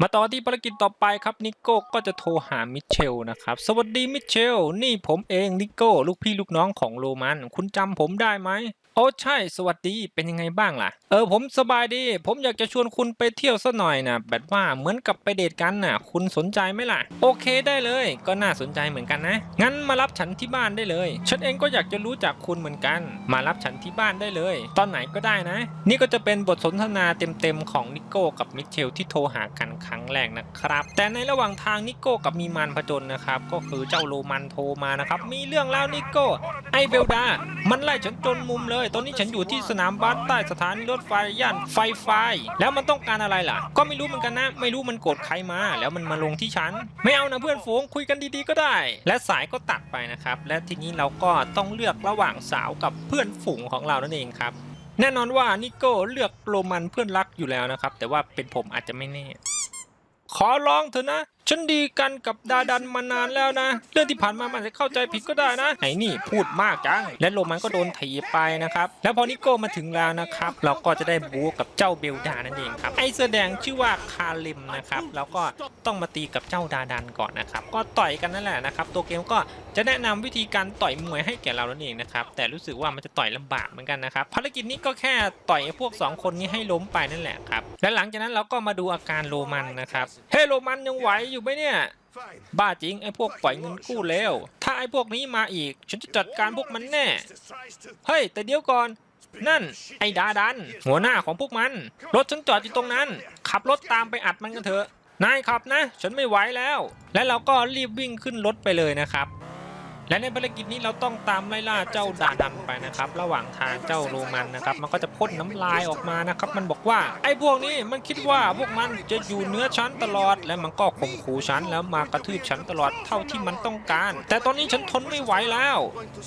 มาต่อที่ภารกิจต่อไปครับนิโก้ก็จะโทรหามิเชลนะครับสวัสดีมิเชลนี่ผมเองนิโก้ลูกพี่ลูกน้องของโรมัน คุณจำผมได้ไหม โอ้ใช่สวัสดีเป็นยังไงบ้างล่ะ เออผมสบายดี ผมอยากจะชวนคุณไปเที่ยวสักหน่อยนะแบบว่าเหมือนกับไปเดทกันน่ะ คุณสนใจไหมล่ะ โอเคได้เลย ก็น่าสนใจเหมือนกันนะ งั้นมารับฉันที่บ้านได้เลย ฉันเองก็อยากจะรู้จักคุณเหมือนกัน มารับฉันที่บ้านได้เลย ตอนไหนก็ได้นะ นี่ก็จะเป็นบทสนทนาเต็มๆของนิโก้กับมิเชลที่โทรหากันครั้งแรกนะครับ แต่ในระหว่างทางนิโก้กับมีมานผจญนะครับก็คือเจ้าโรมันโทรมานะครับมีเรื่องแล้วนิโก้ไอเบลดา มันไล่ฉันจนมุมเลยตอนนี้ฉันอยู่ที่สนามบาสใต้สถานีรถไฟย่านไฟไฟแล้วมันต้องการอะไรล่ะ ก็ไม่รู้เหมือนกันนะ ไม่รู้มันโกรธใครมา แล้วมันมาลงที่ฉัน ไม่เอานะเพื่อนฝูงคุยกันดีๆก็ได้ และสายก็ตัดไปนะครับ และทีนี้เราก็ต้องเลือกระหว่างสาวกับเพื่อนฝูงของเรานั่นเองครับแน่นอนว่านิโก้เลือกโรมันเพื่อนรักอยู่แล้วนะครับ แต่ว่าเป็นผมอาจจะไม่แน่ ขอร้องเถอะนะ ฉันดีกันกับดาดันมานานแล้วนะ เรื่องที่ผ่านมามันจะเข้าใจผิดก็ได้นะไอ้นี่พูดมากจัง และโรมันก็โดนถีบไปนะครับ แล้วพอนิโก้มาถึงแล้วนะครับ เราก็จะได้บู๊กับเจ้าเบลดานั่นเองครับ ไอ้เสื้อแดงชื่อว่าคาริมนะครับ แล้วก็ต้องมาตีกับเจ้าดาดันก่อนนะครับ ก็ต่อยกันนั่นแหละนะครับ ตัวเกมก็จะแนะนำวิธีการต่อยมวยให้แก่เรานั่นเองนะครับ แต่รู้สึกว่ามันจะต่อยลำบากเหมือนกันนะครับ ภารกิจนี้ก็แค่ต่อยพวกสองคนนี้ให้ล้มไปนั่นแหละครับ และหลังจากนั้นเราก็มาดูอาการโรมันนะครับ เฮ้โรมันยังไหวอยู่ไหมเนี่ย บ้าจริงไอ้พวกปล่อยเงินกู้แล้ว ถ้าไอ้พวกนี้มาอีก ฉันจะจัดการพวกมันแน่ เฮ้ย แต่เดี๋ยวก่อน นั่น ไอ้ดาดัน หัวหน้าของพวกมัน รถฉันจอดอยู่ตรงนั้น ขับรถตามไปอัดมันกันเถอะ นายขับนะ ฉันไม่ไหวแล้ว และเราก็รีบวิ่งขึ้นรถไปเลยนะครับ และในภารกิจนี้เราต้องตามไล่ล่าเจ้าดาดันไปนะครับ ระหว่างทางเจ้าโรมันนะครับ มันก็จะพ่นน้ำลายออกมานะครับ มันบอกว่าไอ้พวกนี้มันคิดว่าพวกมันจะอยู่เหนื้อชั้นตลอด และมันก็ข่มขู่ฉันแล้วมากระทืบฉันตลอดเท่าที่มันต้องการ แต่ตอนนี้ฉันทนไม่ไหวแล้ว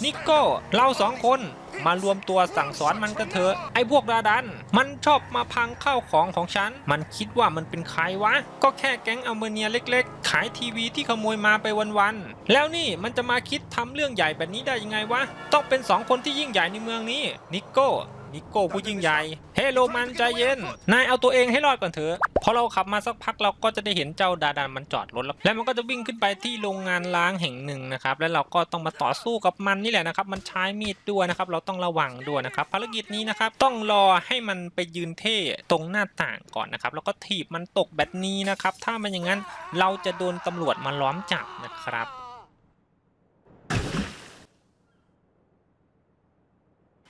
นิโก้เราสองคนมารวมตัวสั่งสอนมันก็เถอะไอ้พวกดาดัน มันชอบมาพังข้าวของของฉัน มันคิดว่ามันเป็นใครวะ ก็แค่แก๊งอัลเมเนียเล็กๆ ขายทีวีที่ขโมยมาไปวันๆ แล้วนี่มันจะมาคิดทำเรื่องใหญ่แบบนี้ได้ยังไงวะ ต้องเป็นสองคนที่ยิ่งใหญ่ในเมืองนี้นิโก้ นิโก้ผู้ยิ่งใหญ่ เฮโรมันใจเย็น นายเอาตัวเองให้รอดก่อนเถอะพอเราขับมาสักพักเราก็จะได้เห็นเจ้าดาดันมันจอดรถแล้ว แล้วมันก็จะวิ่งขึ้นไปที่โรงงานล้างแห่งหนึ่งนะครับ แล้วเราก็ต้องมาต่อสู้กับมันนี่แหละนะครับ มันใช้มีดด้วยนะครับ เราต้องระวังด้วยนะครับ ภารกิจนี้นะครับ ต้องรอให้มันไปยืนเท่ตรงหน้าต่างก่อนนะครับ แล้วก็ถีบมันตกแบบนี้นะครับ ถ้ามันอย่างนั้นเราจะโดนตำรวจมาล้อมจับนะครับ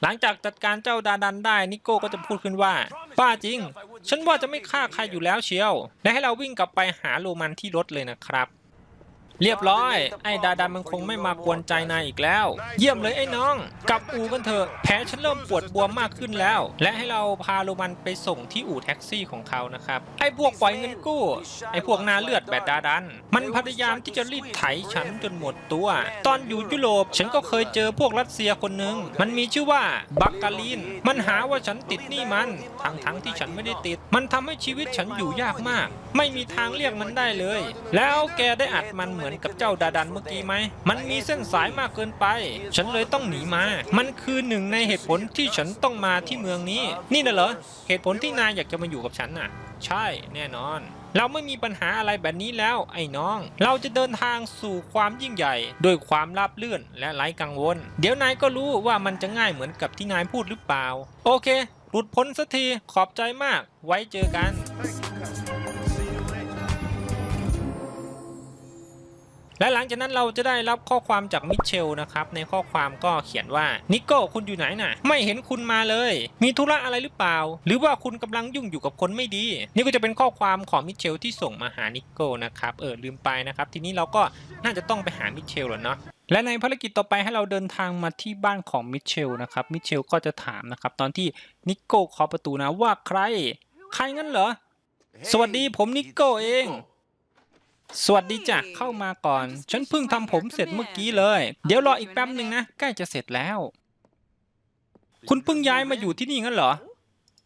หลังจากจัดการเจ้าดาดันได้นิโก้ก็จะพูดขึ้นว่าป้าจริง ฉันว่าจะไม่ฆ่าใครอยู่แล้วเชียว และให้เราวิ่งกลับไปหาโรมันที่รถเลยนะครับ เรียบร้อย ไอ้ดาดันมันคงไม่มากวนใจนายอีกแล้ว เยี่ยมเลยไอ้น้อง กลับอู่กันเถอะ แผลฉันเริ่มปวดบวมมากขึ้นแล้ว และให้เราพาโรมันไปส่งที่อู่แท็กซี่ของเขานะครับ ไอ้พวกปล่อยเงินกู้ ไอ้พวกหนาเลือดแบบดาดัน มันพยายามที่จะรีดไถฉันจนหมดตัว ตอนอยู่ยุโรปฉันก็เคยเจอพวกรัสเซียคนหนึ่ง มันมีชื่อว่าบักกาลิน มันหาว่าฉันติดหนี้มัน ทั้งทั้งที่ฉันไม่ได้ติด มันทำให้ชีวิตฉันอยู่ยากมาก ไม่มีทางเรียกมันได้เลย แล้วแกได้อัดมันเหมือนกับเจ้าดาดันเมื่อกี้ไหม มันมีเส้นสายมากเกินไป ฉันเลยต้องหนีมา มันคือหนึ่งในเหตุผลที่ฉันต้องมาที่เมืองนี้ นี่น่ะเหรอ เหตุผลที่นายอยากจะมาอยู่กับฉันน่ะ ใช่แน่นอน เราไม่มีปัญหาอะไรแบบนี้แล้ว ไอ้น้อง เราจะเดินทางสู่ความยิ่งใหญ่ด้วยความราบรื่นและไร้กังวล เดี๋ยวนายก็รู้ว่ามันจะง่ายเหมือนกับที่นายพูดหรือเปล่า โอเค หลุดพ้นสักที ขอบใจมาก ไว้เจอกัน และหลังจากนั้นเราจะได้รับข้อความจากมิเชลนะครับในข้อความก็เขียนว่านิโก้คุณอยู่ไหนน่ะ ไม่เห็นคุณมาเลย มีธุระอะไรหรือเปล่า หรือว่าคุณกำลังยุ่งอยู่กับคนไม่ดี นี่ก็จะเป็นข้อความของมิเชลที่ส่งมาหานิโก้นะครับเออลืมไปนะครับ ทีนี้เราก็น่าจะต้องไปหามิเชลแล้วเนาะและในภารกิจต่อไปให้เราเดินทางมาที่บ้านของมิเชลนะครับมิเชลก็จะถามนะครับตอนที่นิโก้เคาะประตูนะว่าใคร ใครงั้นเหรอ สวัสดีผมนิโก้เอง สวัสดีจ้ะเข้ามาก่อน ฉันเพิ่งทำผมเสร็จเมื่อกี้เลย เดี๋ยวรออีกแป๊บหนึ่งนะใกล้จะเสร็จแล้ว คุณเพิ่งย้ายมาอยู่ที่นี่งั้นเหรอ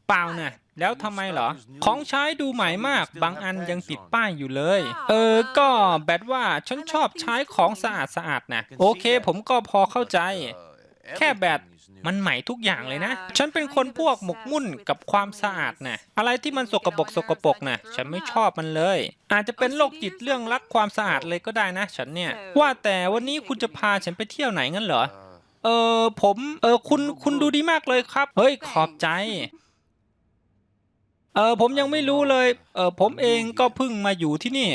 เปล่านะแล้วทำไมเหรอ ของใช้ดูใหม่มาก บางอันยังติดป้ายอยู่เลย เออ ก็แบบว่าฉันชอบใช้ของสะอาดสะอาดๆนะโอเค ผมก็พอเข้าใจ แค่แบบ มันใหม่ทุกอย่างเลยนะ ฉันเป็นคนพวกหมกมุ่นกับความสะอาดนะอะไรที่มันสกปรกสกปรกนะฉันไม่ชอบมันเลย อาจจะเป็นโรคจิตเรื่องรักความสะอาดเลยก็ได้นะ ฉันเนี่ย ว่าแต่วันนี้คุณจะพาฉันไปเที่ยวไหนงั้นเหรอ เออผมเออคุณคุณดูดีมากเลยครับ เฮ้ยขอบใจ เออผมยังไม่รู้เลย เออผมเองก็เพิ่งมาอยู่ที่นี่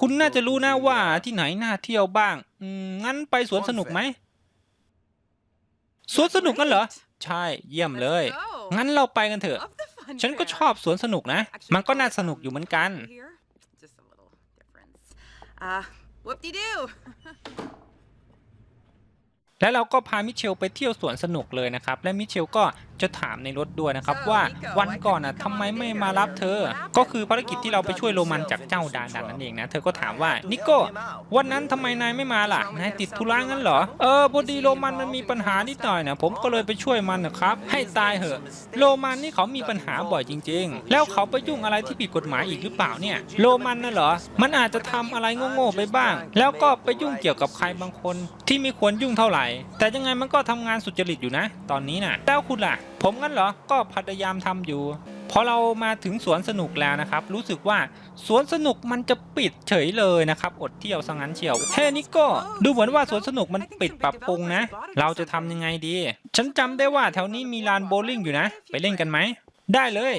คุณน่าจะรู้นะว่าที่ไหนน่าเที่ยวบ้างอืมงั้นไปสวนสนุกไหม สวนสนุกงั้นเหรอ ใช่เยี่ยมเลย งั้นเราไปกันเถอะ ฉันก็ชอบสวนสนุกนะ มันก็น่าสนุกอยู่เหมือนกัน Uh, whoop-de-doo. และเราก็พามิเชลไปเที่ยวสวนสนุกเลยนะครับ และมิเชลก็ จะถามในรถด้วยนะครับว่าวันก่อนอะทำไมไม่มารับเธอ ก็คือภารกิจที่เราไปช่วยโรมันจากเจ้าดานดันนั่นเองนะ เธอก็ถามว่านิโก้วันนั้นทำไมนายไม่มาล่ะ นายติดธุระงั้นเหรอ เออพอดีโรมันมันมีปัญหานิดหน่อยนะผมก็เลยไปช่วยมันนะครับ ให้ตายเหอะ โรมันนี่เขามีปัญหาบ่อยจริง ๆ แล้วเขาไปยุ่งอะไรที่ผิดกฎหมายอีกหรือเปล่าเนี่ย โรมันน่ะเหรอ มันอาจจะทำอะไรโง่ๆไปบ้าง แล้วก็ไปยุ่งเกี่ยวกับใครบางคนที่ไม่ควรยุ่งเท่าไหร่ แต่ยังไงมันก็ทำงานสุจริตอยู่นะ ตอนนี้น่ะแล้วคุณล่ะ ผมงั้นเหรอ ก็พยายามทำอยู่ พอเรามาถึงสวนสนุกแล้วนะครับ รู้สึกว่าสวนสนุกมันจะปิดเฉยเลยนะครับ อดเที่ยวซะงั้นเชียวแค่นี้ก็ดูเหมือนว่าสวนสนุกมันปิดปรับปรุงนะ เราจะทำยังไงดี ฉันจำได้ว่าแถวนี้มีลานโบว์ลิ่งอยู่นะ ไปเล่นกันไหม ได้เลย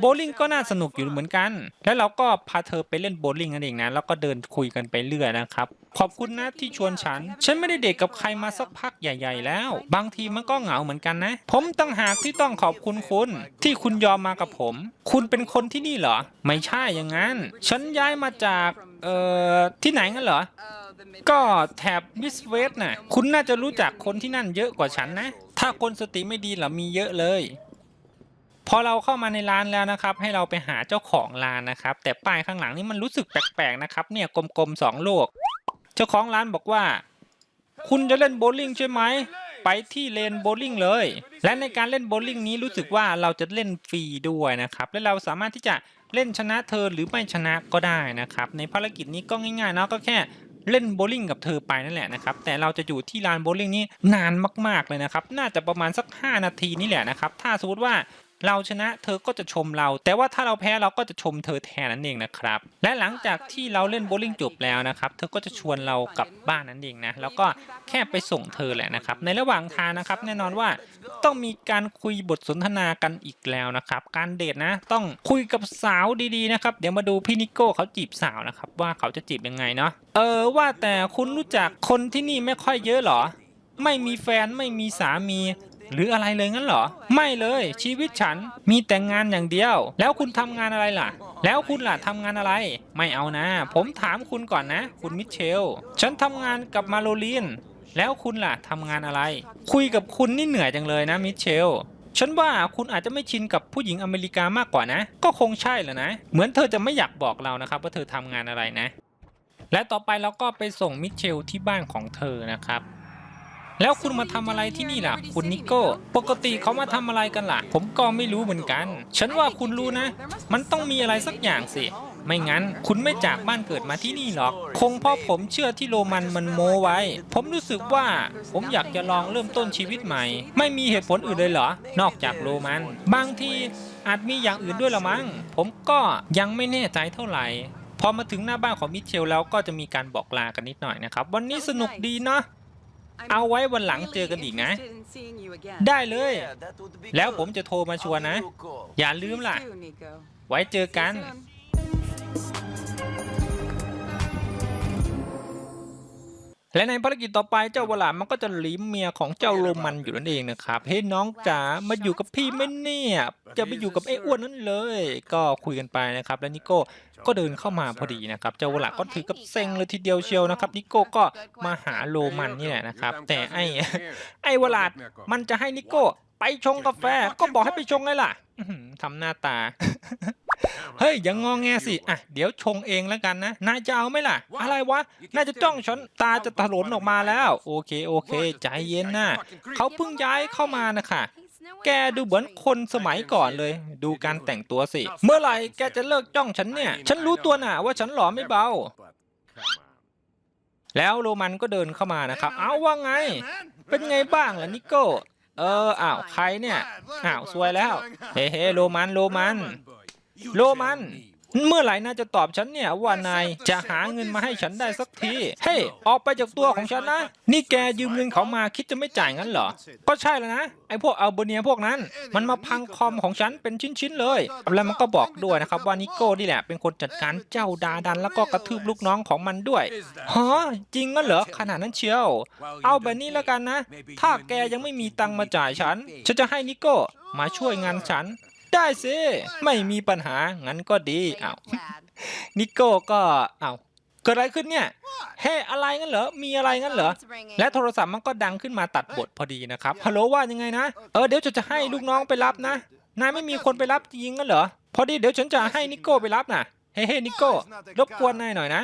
โบลิ่งก็น่าสนุกอยู่เหมือนกัน แล้วเราก็พาเธอไปเล่นโบลิ่งนั่นเองนะ แล้วก็เดินคุยกันไปเรื่อยนะครับ ขอบคุณนะที่ชวนฉัน ฉันไม่ได้เด็กกับใครมาสักพักใหญ่ ๆ แล้ว บางทีมันก็เหงาเหมือนกันนะ ผมตั้งหากที่ต้องขอบคุณคุณ ที่คุณยอมมากับผม คุณเป็นคนที่นี่เหรอ ไม่ใช่อย่างนั้น ฉันย้ายมาจากเอ่อที่ไหนงั้นเหรอ ก็แถบมิสเวสน่ะ คุณน่าจะรู้จักคนที่นั่นเยอะกว่าฉันนะ ถ้าคนสติไม่ดีเหรอมีเยอะเลย พอเราเข้ามาในร้านแล้วนะครับ ให้เราไปหาเจ้าของร้านนะครับ แต่ป้ายข้างหลังนี่มันรู้สึกแปลกๆนะครับ เนี่ยกลมๆสองโลก เจ้าของร้านบอกว่า คุณจะเล่นโบว์ลิ่งใช่ไหมไปที่เลนโบว์ลิ่งเลย และในการเล่นโบว์ลิ่งนี้รู้สึกว่าเราจะเล่นฟรีด้วยนะครับ และเราสามารถที่จะเล่นชนะเธอหรือไม่ชนะก็ได้นะครับ ในภารกิจนี้ก็ง่ายๆเนาะก็แค่เล่นโบว์ลิ่งกับเธอไปนั่นแหละนะครับ แต่เราจะอยู่ที่ลานโบว์ลิ่งนี้นานมากๆเลยนะครับ น่าจะประมาณสัก 5 นาทีนี่แหละนะครับ ถ้าสมมติว่า เราชนะเธอก็จะชมเรา แต่ว่าถ้าเราแพ้เราก็จะชมเธอแทนนั่นเองนะครับ และหลังจากที่เราเล่นโบว์ลิ่งจบแล้วนะครับ เธอก็จะชวนเรากลับบ้านนั่นเองนะ แล้วก็แค่ไปส่งเธอแหละนะครับ ในระหว่างทางนะครับ แน่นอนว่าต้องมีการคุยบทสนทนากันอีกแล้วนะครับ การเดทนะ ต้องคุยกับสาวดีๆนะครับ เดี๋ยวมาดูพี่นิโก้เขาจีบสาวนะครับ ว่าเขาจะจีบยังไงเนาะ เออว่าแต่คุณรู้จักคนที่นี่ไม่ค่อยเยอะหรอ ไม่มีแฟนไม่มีสามี หรืออะไรเลยงั้นเหรอ ไม่เลยชีวิตฉันมีแต่งานอย่างเดียว แล้วคุณทำงานอะไรล่ะ แล้วคุณล่ะทำงานอะไร ไม่เอานะ ผมถามคุณก่อนนะ คุณมิเชล ฉันทำงานกับมาโลลีนแล้วคุณล่ะทำงานอะไร คุยกับคุณนี่เหนื่อยจังเลยนะมิเชลฉันว่าคุณอาจจะไม่ชินกับผู้หญิงอเมริกามากกว่านะ ก็คงใช่แหละนะ เหมือนเธอจะไม่อยากบอกเรานะครับ ว่าเธอทำงานอะไรนะ และต่อไปเราก็ไปส่งมิเชลที่บ้านของเธอนะครับ แล้วคุณมาทำอะไรที่นี่ล่ะ คุณนิโก้ ปกติเขามาทำอะไรกันล่ะ ผมก็ไม่รู้เหมือนกัน ฉันว่าคุณรู้นะ มันต้องมีอะไรสักอย่างสิ ไม่งั้น คุณไม่จากบ้านเกิดมาที่นี่หรอก คงเพราะผมเชื่อที่โรมันมันโมไว้ ผมรู้สึกว่า ผมอยากจะลองเริ่มต้นชีวิตใหม่ ไม่มีเหตุผลอื่นเลยเหรอ นอกจากโรมัน บางทีอาจมีอย่างอื่นด้วยละมั้ง ผมก็ยังไม่แน่ใจเท่าไหร่พอมาถึงหน้าบ้านของมิเชลแล้วก็จะมีการบอกลากันนิดหน่อยนะครับ วันนี้สนุกดีเนาะ เอาไว้วันหลังเจอกันอีกนะ Interested in seeing you again. ได้เลย แล้แล้ววผผมมจะจะโทโทรรมามาชชววนนนะนะ อย่าลืมล่ะ You too, Nico. ไว้เจอกัน และในภารกิจต่อไปเจ้าวลามันก็จะลิ้มเมียของเจ้าโรมันอยู่นั่นเองนะครับเฮ้ยน้องจ๋ามาอยู่กับพี่ไหม่เนี่ย จะไปอยู่กับไอ้อ้วนนั่นเลย ก็คุยกันไปนะครับ แล้วนิโก้ก็เดินเข้ามาพอดีนะครับ เจ้าวลาก็ถือกับเซ็งเลยทีเดียวเชียวนะครับนิโก้ก็มาหาโรมันนี่แหละนะครับ แต่ไอ้ไอ้วลาดมันจะให้นิโก้ไปชงกาแฟก็บอกให้ไปชงไงล่ะอื้อหือทำหน้าตา เฮ้ยอย่างงอแงสิอะเดี๋ยวชงเองแล้วกันนะนายจะเอาไหมล่ะ อะไรวะน่าจะจ้องฉันตาจะถลนออกมาแล้ว โอเคโอเค ใจเย็นนะเขาเพิ่งย้ายเข้ามานะคะแกดูเหมือนคนสมัยก่อนเลย ดูการแต่งตัวสิ เมื่อไหร่แกจะเลิกจ้องฉันเนี่ย ฉันรู้ตัวน่ะว่าฉันหล่อไม่เบา แล้วโรมันก็เดินเข้ามานะครับ เอาว่าไง เป็นไงบ้างล่ะนิโก้ เอออ้าวใครเนี่ย อ้าวซวยแล้ว เฮ้เฮโรมันโรมัน โรมัน เมื่อไหร่นายจะตอบฉันเนี่ยว่านายจะหาเงินมาให้ฉันได้สักที เฮ้ยออกไปจากตัวของฉันนะ นี่แกยืมเงินเขามาคิดจะไม่จ่ายงั้นเหรอ ก็ใช่แล้วนะ ไอ้พวกอัลเบเนียพวกนั้น มันมาพังคอมของฉันเป็นชิ้นๆเลย แล้วมันก็บอกด้วยนะครับว่านิโก้นี่แหละเป็นคนจัดการเจ้าดาดันแล้วก็กระทืบลูกน้องของมันด้วยฮะจริงงั้นเหรอขนาดนั้นเชียว เอาแบบนี้แล้วกันนะ ถ้าแกยังไม่มีตังมาจ่ายฉัน ฉันจะให้นิโก้มาช่วยงานฉัน ได้สิไม่มีปัญหา งั้นก็ดีอ้าว Dad. นิโก้ก็อ้าวเกิดอะไรขึ้นเนี่ยเฮ้อะไรงั้นเหรอ มีอะไรงั้นเหรอ Phone's ringing. และโทรศัพท์มันก็ดังขึ้นมาตัดบทพอดีนะครับฮัลโหลว่ายังไงนะ เออเดี๋ยวจะจะให้ลูกน้องไปรับนะ นายไม่มีคนไปรับจริงงั้นเหรอ พอดีเดี๋ยวฉันจะให้นิโก้ไปรับนะเฮ้เฮ้นิโก้รบกวนนายหน่อยนะ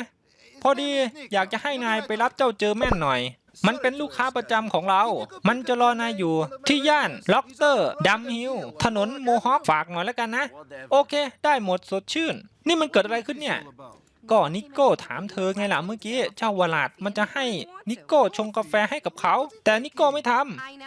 พอดีอยากจะให้นายไปรับเจ้าเจอแม่นหน่อย มันเป็นลูกค้าประจำของเรา มันจะรอนายอยู่ที่ย่านล็อกเตอร์ดัมฮิลถนนโมฮอคฝากหน่อยแล้วกันนะ โอเค ได้หมดสดชื่น นี่มันเกิดอะไรขึ้นเนี่ยก็นิโก้ถามเธอไงล่ะเมื่อกี้ เจ้าวลาดมันจะให้นิโก้ชงกาแฟให้กับเขา แต่นิโก้ไม่ท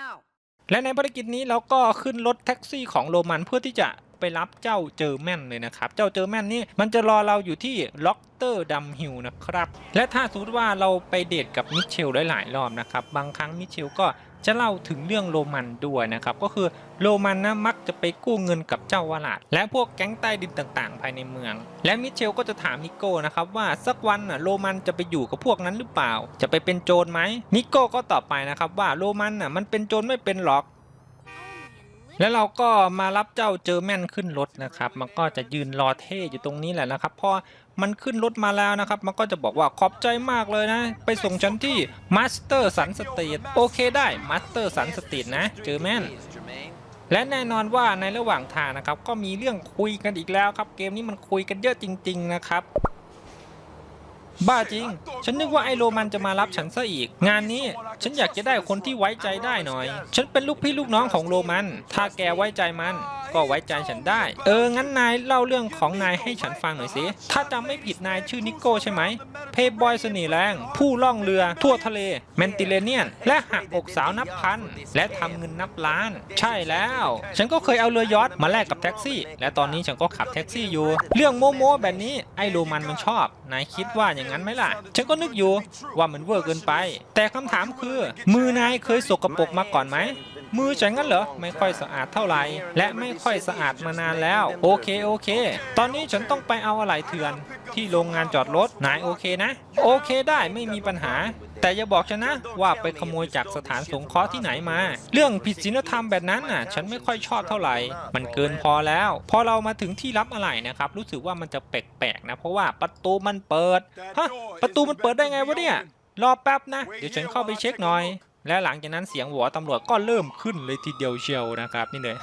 ำและในภารกิจนี้เราก็ขึ้นรถแท็กซี่ของโรมันเพื่อที่จะ ไปรับเจ้าเจอแมนเลยนะครับ เจ้าเจอแมนนี่มันจะรอเราอยู่ที่ล็อกเตอร์ดัมฮิลนะครับ และถ้าสมมติว่าเราไปเดทกับมิเชลหลายๆรอบนะครับ บางครั้งมิเชลก็จะเล่าถึงเรื่องโรมันด้วยนะครับ ก็คือโรมันนะมักจะไปกู้เงินกับเจ้าวาลาดและพวกแก๊งใต้ดินต่างๆ ภายในเมือง และมิเชลก็จะถามนิโก้นะครับว่าสักวันน่ะโรมันจะไปอยู่กับพวกนั้นหรือเปล่า จะไปเป็นโจรไหมนิโก้ก็ตอบไปนะครับว่าโรมันน่ะมันเป็นโจรไม่เป็นหรอก แล้วเราก็มารับเจ้าเจอแม่นขึ้นรถนะครับ มันก็จะยืนรอเท่อยู่ตรงนี้แหละนะครับพอมันขึ้นรถมาแล้วนะครับ มันก็จะบอกว่าขอบใจมากเลยนะ ไปส่งฉันที่มาสเตอร์สันสตรีทโอเคได้มาสเตอร์สันสตรีทนะ เจอแม่น และแน่นอนว่าในระหว่างทางนะครับ ก็มีเรื่องคุยกันอีกแล้วครับ เกมนี้มันคุยกันเยอะจริง ๆ นะครับ บ้าจริง ฉันนึกว่าไอโรมันจะมารับฉันซะอีก งานนี้ฉันอยากจะได้คนที่ไว้ใจได้หน่อย ฉันเป็นลูกพี่ลูกน้องของโรมัน ถ้าแกไว้ใจมัน ก็ไว้ใจฉันได้ เออ งั้นนายเล่าเรื่องของนายให้ฉันฟังหน่อยสิ ถ้าจำไม่ผิดนายชื่อนิโก้ใช่ไหม เพย์บอยเสน่ห์แรง ผู้ล่องเรือทั่วทะเลเมนติเลเนียน และหักอกสาวนับพัน และทำเงินนับล้าน ใช่แล้ว ฉันก็เคยเอาเรือยอทมาแลกกับแท็กซี่ และตอนนี้ฉันก็ขับแท็กซี่อยู่ เรื่องโมโมแบบนี้ไอ้โรมันมันชอบ นายคิดว่าอย่างงั้นไหมล่ะ ฉันก็นึกอยู่ว่ามันเวอร์เกินไป แต่คำถามคือ มือนายเคยสกปรกมาก่อนไหม มือฉันงั้นเหรอ ไม่ค่อยสะอาดเท่าไหร่ และไม่ค่อยสะอาดมานานแล้ว โอเคโอเค ตอนนี้ฉันต้องไปเอาอะไหล่เถื่อน ที่โรงงานจอดรถ นายโอเคนะ โอเคได้ไม่มีปัญหา แต่อย่าบอกฉันนะว่าไปขโมยจากสถานสงเคราะห์ที่ไหนมา เรื่องผิดศีลธรรมแบบนั้นน่ะ ฉันไม่ค่อยชอบเท่าไหร่ มันเกินพอแล้ว พอเรามาถึงที่รับอะไหล่นะครับ รู้สึกว่ามันจะแปลกๆนะ เพราะว่าประตูมันเปิด ฮะ ประตูมันเปิดได้ไงวะเนี่ย รอแป๊บนะ เดี๋ยวฉันเข้าไปเช็คหน่อย และหลังจากนั้นเสียงหัวตำรวจก็เริ่มขึ้นเลยทีเดียวเชียวนะครับนี่เลย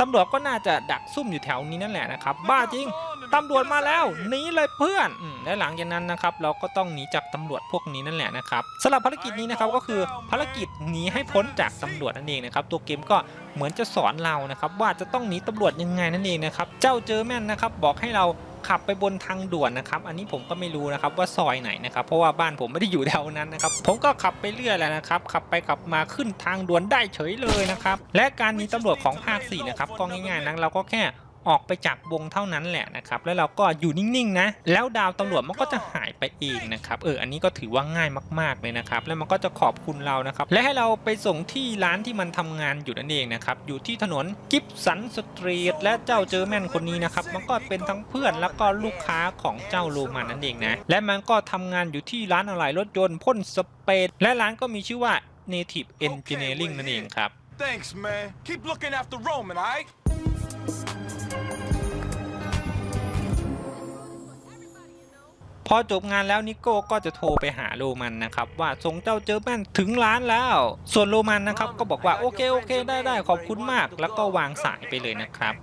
ตำรวจก็น่าจะดักซุ่มอยู่แถวนี้นั่นแหละนะครับ บ้าจริง ตำรวจมาแล้วหนีเลยเพื่อนอและหลังจากนั้นนะครับเราก็ต้องหนีจากตำรวจพวกนี้นั่นแหละนะครับสำหรับภารกิจนี้นะครับก็คือภารกิจหนีให้พ้นจากตำรวจนั่นเองนะครับตัวเกมก็เหมือนจะสอนเรานะครับว่าจะต้องหนีตำรวจยังไงนั่นเองนะครับเจ้าเจอแม่นนะครับบอกให้เราขับไปบนทางด่วนนะครับ อันนี้ผมก็ไม่รู้นะครับว่าซอยไหนนะครับ เพราะว่าบ้านผมไม่ได้อยู่แถวนั้นนะครับ ผมก็ขับไปเรื่อยแหละนะครับ ขับไปขับมาขึ้นทางด่วนได้เฉยเลยนะครับ และการหนีตำรวจของภาค4นะครับก็ง่ายๆนะเราก็แค่ ออกไปจากวงเท่านั้นแหละนะครับแล้วเราก็อยู่นิ่งๆนะแล้วดาวตำรวจมันก็จะหายไปเองนะครับเอออันนี้ก็ถือว่าง่ายมาก ๆเลยนะครับแล้วมันก็จะขอบคุณเรานะครับและให้เราไปส่งที่ร้านที่มันทำงานอยู่นั่นเองนะครับอยู่ที่ถนนกิฟสันสตรีทและเจ้าเจอแมนคนนี้นะครับมันก็เป็นทั้งเพื่อนแล้วก็ลูกค้าของเจ้าโรมันนั่นเองนะและมันก็ทำงานอยู่ที่ร้านอะไหล่รถยนต์พ่นสเปรย์และร้านก็มีชื่อว่า Native Engineering นั่นเองครับ Thanks, man. Keep looking after Roman, I right? พอจบงานแล้วนิโก้ก็จะโทรไปหาโรมันนะครับว่าส่งเจ้าเจอแมนถึงร้านแล้ว ส่วนโรมันนะครับก็บอกว่าโอเคโอเคได้ได้ขอบคุณมาก แล้วก็วางสายไปเลยนะครับ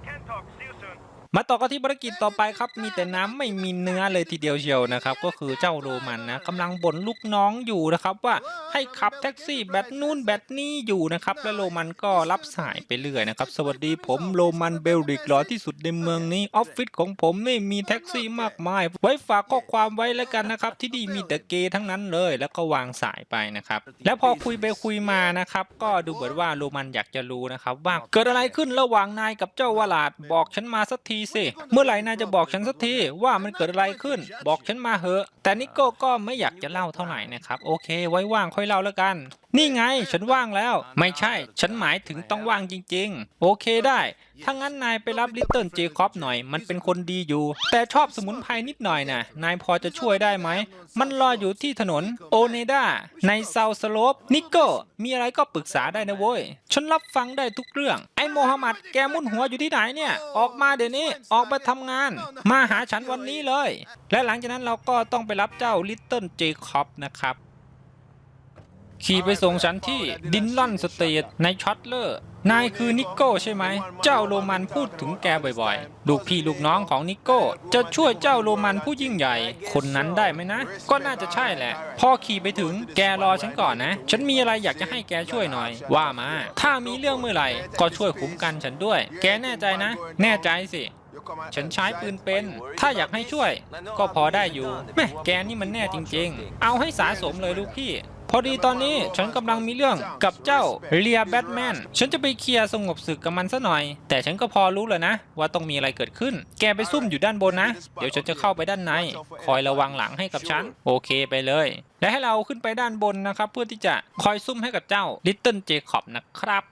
มาต่อกันที่ภารกิจต่อไปครับ มีแต่น้ำไม่มีเนื้อเลยทีเดียวเชียวนะครับ ก็คือเจ้าโรมันนะกำลังบ่นลูกน้องอยู่นะครับว่าให้ขับแท็กซี่แบตนู่นแบตนี่อยู่นะครับและโรมันก็รับสายไปเรื่อยนะครับ สวัสดีผมโรมันเบลดิกหล่อที่สุดในเมืองนี้ออฟฟิศของผมนี่มีแท็กซี่มากมาย ไว้ฝากข้อความไว้แล้วกันนะครับ ที่นี่มีแต่เกย์ทั้งนั้นเลย แล้วก็วางสายไปนะครับ แล้วพอคุยไปคุยมานะครับก็ดูเหมือนว่าโรมันอยากจะรู้นะครับว่าเกิดอะไรขึ้นระหว่างนายกับเจ้าวลาดบอกฉันมาสักทีสิ เมื่อไหร่นายจะบอกฉันสักทีว่ามันเกิดอะไรขึ้น บอกฉันมาเหอะ แต่นิโก้ก็ไม่อยากจะเล่าเท่าไหร่นะครับ โอเค ไว้ว่างค่อยเล่าแล้วกัน นี่ไง ฉันว่างแล้ว ไม่ใช่ ฉันหมายถึงต้องว่างจริง ๆ โอเคได้ ถ้างั้นนายไปรับลิตเติ้ลเจคอบหน่อย มันเป็นคนดีอยู่ แต่ชอบสมุนไพรนิดหน่อยนะนายพอจะช่วยได้ไหม มันรออยู่ที่ถนนโอเนดาในเซาสโลปนิโก้มีอะไรก็ปรึกษาได้นะเว้ย ฉันรับฟังได้ทุกเรื่อง ไอ้โมฮัมหมัดแกมุ่นหัวอยู่ที่ไหนเนี่ย ออกมาเดี๋ยวนี้ออกไปทำงาน มาหาฉันวันนี้เลย และหลังจากนั้นเราก็ต้องไปรับเจ้าลิตเติ้ลเจคอบนะครับ ขี่ไปส่งฉันที่ดินลอนสเตทในช็อตเลอร์ นายคือนิโก้ใช่ไหม เจ้าโรมันพูดถึงแกบ่อยๆ ลูกพี่ลูกน้องของนิโก้ จะช่วยเจ้าโรมันผู้ยิ่งใหญ่ คนนั้นได้ไหมนะ ก็น่าจะใช่แหละ พอขี่ไปถึงแกรอฉันก่อนนะ ฉันมีอะไรอยากจะให้แกช่วยหน่อย ว่ามา ถ้ามีเรื่องเมื่อไหร่ ก็ช่วยคุ้มกันฉันด้วย แกแน่ใจนะ แน่ใจสิฉันใช้ปืนเป็น ถ้าอยากให้ช่วย ก็พอได้อยู่ แม่แกนี่มันแน่จริง ๆ เอาให้สาสมเลยลูกพี่ พอดีตอนนี้ฉันกำลังมีเรื่องกับเจ้าเรียแบทแมน ฉันจะไปเคลียร์สงบศึกกับมันซะหน่อย แต่ฉันก็พอรู้แล้วนะ ว่าต้องมีอะไรเกิดขึ้น แกไปซุ่มอยู่ด้านบนนะ เดี๋ยวฉันจะเข้าไปด้านใน คอยระวังหลังให้กับฉัน โอเคไปเลย และให้เราขึ้นไปด้านบนนะครับ เพื่อที่จะคอยซุ่มให้กับเจ้าลิตเติ้ลเจคอบนะครับ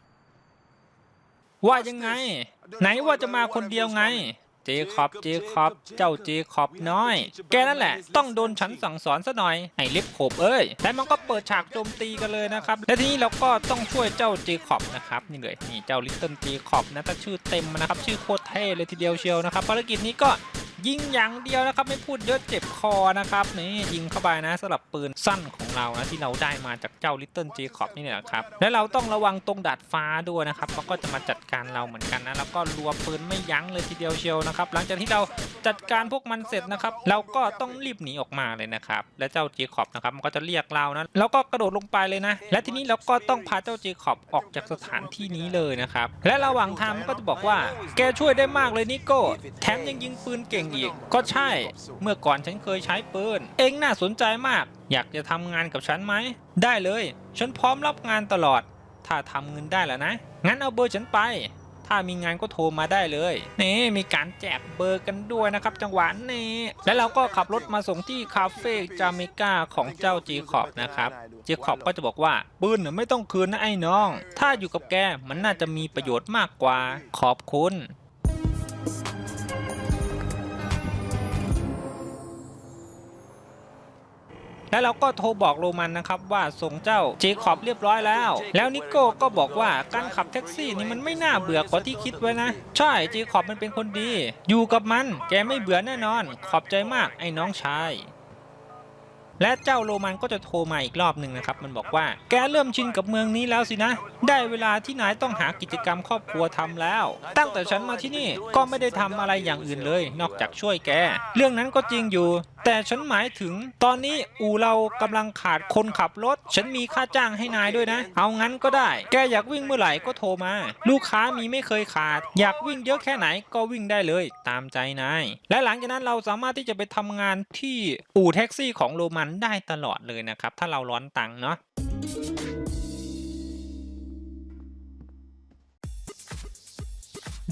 ว่ายังไง ไหนว่าจะมาคนเดียวไง เจคอบเจคอบเจ้าเจคอบน้อย แกนั่นแหละ ต้องโดนฉันสั่งสอนซะหน่อยไอ้เล็บขบเอ้ยและมันก็เปิดฉากโจมตีกันเลยนะครับ และทีนี้เราก็ต้องช่วยเจ้าเจคอบนะครับนี่เลยนี่เจ้าลิตเติ้ลเจคอบนะถ้าชื่อเต็มนะครับ ชื่อโคตรเท่เลยทีเดียวเชียวนะครับภารกิจนี้ก็ยิงอย่างเดียวนะครับ ไม่พูดเยอะเจ็บคอนะครับนี่ยิงเข้าไปนะสำหรับปืนสั้นของ เรานะที่เราได้มาจากเจ้าลิตเติ้ลเจคอบนี่แหละครับและเราต้องระวังตรงดาดฟ้าด้วยนะครับเขาก็จะมาจัดการเราเหมือนกันนะแล้วก็รัวปืนไม่ยั้งเลยทีเดียวเชียวนะครับหลังจากที่เราจัดการพวกมันเสร็จนะครับเราก็ต้องรีบหนีออกมาเลยนะครับและเจ้าเจคอบนะครับมันก็จะเรียกเรานะแล้วก็กระโดดลงไปเลยนะ และทีนี้เราก็ต้องพาเจ้าเจคอบออกจากสถานที่นี้เลยนะครับและระหว่างทางมันก็จะบอกว่า แกช่วยได้มากเลยนิโก้แถมยังยิงปืนเก่งอีก ก็ใช่ เมื่อก่อนฉันเคยใช้ปืน เองน่าสนใจมาก อยากจะทำงานกับฉันไหม ได้เลย ฉันพร้อมรับงานตลอด ถ้าทำเงินได้แล้วนะ งั้นเอาเบอร์ฉันไป ถ้ามีงานก็โทรมาได้เลย นี่มีการแจกเบอร์กันด้วยนะครับ จังหวะนี้ แล้วเราก็ขับรถมาส่งที่คาเฟ่จาเมกาของเจ้าจีคอบนะครับเจคอบก็จะบอกว่าปืนไม่ต้องคืนนะไอ้น้อง ถ้าอยู่กับแกมันน่าจะมีประโยชน์มากกว่า ขอบคุณ แล้วเราก็โทรบอกโรมันนะครับว่าส่งเจ้าเจคอบเรียบร้อยแล้ว แล้วนิโก้ก็บอกว่าการขับแท็กซี่นี่มันไม่น่าเบื่อกว่าที่คิดไว้นะ ใช่เจคอบมันเป็นคนดี อยู่กับมันแกไม่เบื่อแน่นอน ขอบใจมากไอ้น้องชายและเจ้าโรมันก็จะโทรมาอีกรอบหนึ่งนะครับ มันบอกว่าแกเริ่มชินกับเมืองนี้แล้วสินะ ได้เวลาที่นายต้องหากิจกรรมครอบครัวทำแล้ว ตั้งแต่ฉันมาที่นี่ก็ไม่ได้ทำอะไรอย่างอื่นเลย นอกจากช่วยแก เรื่องนั้นก็จริงอยู่ แต่ฉันหมายถึงตอนนี้อู่เรากำลังขาดคนขับรถ ฉันมีค่าจ้างให้นายด้วยนะ เอางั้นก็ได้ แกอยากวิ่งเมื่อไหร่ก็โทรมา ลูกค้ามีไม่เคยขาด อยากวิ่งเยอะแค่ไหนก็วิ่งได้เลย ตามใจนาย และหลังจากนั้นเราสามารถที่จะไปทำงานที่อู่แท็กซี่ของโรมันได้ตลอดเลยนะครับ ถ้าเราร้อนตังค์เนาะ